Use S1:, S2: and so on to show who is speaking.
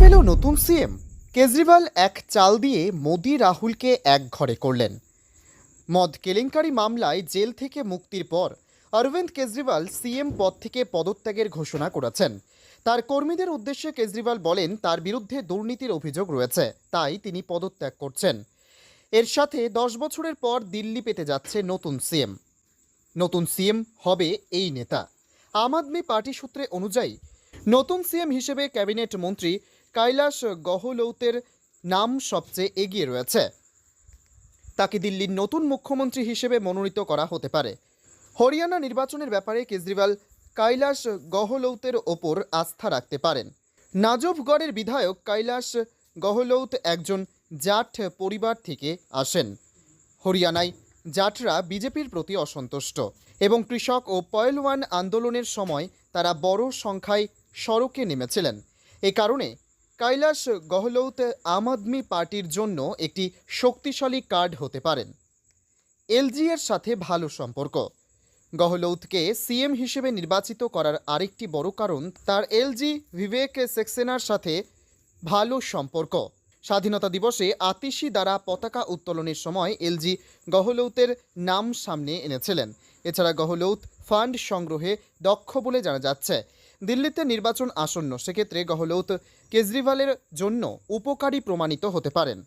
S1: পেল নতুন সিএম। কেজরিওয়াল এক চাল দিয়ে মোদি রাহুলকে এক ঘরে করলেন। মদ কেলেঙ্কারি মামলায় জেল থেকে মুক্তির পর অরবিন্দ কেজরিওয়াল সিএম পদ থেকে পদত্যাগের ঘোষণা করেছেন। তার কর্মীদের উদ্দেশ্যে কেজরিওয়াল বলেন, তার বিরুদ্ধে দুর্নীতির অভিযোগ রয়েছে, তাই তিনি পদত্যাগ করছেন। এর সাথে দশ বছরের পর দিল্লি পেতে যাচ্ছে নতুন সিএম। নতুন সিএম হবে এই নেতা। আম আদমি পার্টি সূত্রে অনুযায়ী, নতুন সিএম হিসেবে ক্যাবিনেট মন্ত্রী কৈলাস গহলৌতের নাম সবচেয়ে এগিয়ে রয়েছে। তাকে দিল্লির নতুন মুখ্যমন্ত্রী হিসেবে মনোনীত করা হতে পারে। হরিয়ানা নির্বাচনের ব্যাপারে কেজরিওয়াল কৈলাস গহলৌতের ওপর আস্থা রাখতে পারেন। নাজফগড়ের বিধায়ক কৈলাস গহলৌত একজন জাট পরিবার থেকে আসেন। হরিয়ানায় জাটরা বিজেপির প্রতি অসন্তুষ্ট এবং কৃষক ও পয়লওয়ান আন্দোলনের সময় তারা বড় সংখ্যায় সড়কে নেমেছিলেন। এ কারণে কৈলাস গহলৌত আম আদমি পার্টির জন্য একটি শক্তিশালী কার্ড হতে পারেন। এলজি এর সাথে ভালো সম্পর্ক। গহলৌতকে সিএম হিসেবে নির্বাচিত করার আরেকটি বড় কারণ তার এলজি বিবেক সেক্সেনার সাথে ভালো সম্পর্ক। স্বাধীনতা দিবসে আতিশি দ্বারা পতাকা উত্তোলনের সময় এলজি গহলৌতের নাম সামনে এনেছিলেন। এছাড়া গহলৌত ফান্ড সংগ্রহে দক্ষ বলে জানা যাচ্ছে। দিল্লিতে নির্বাচন আসন্ন সেক্ষেত্রে গহলৌত কেজরিওয়ালের জন্য উপকারী প্রমাণিত হতে পারেন।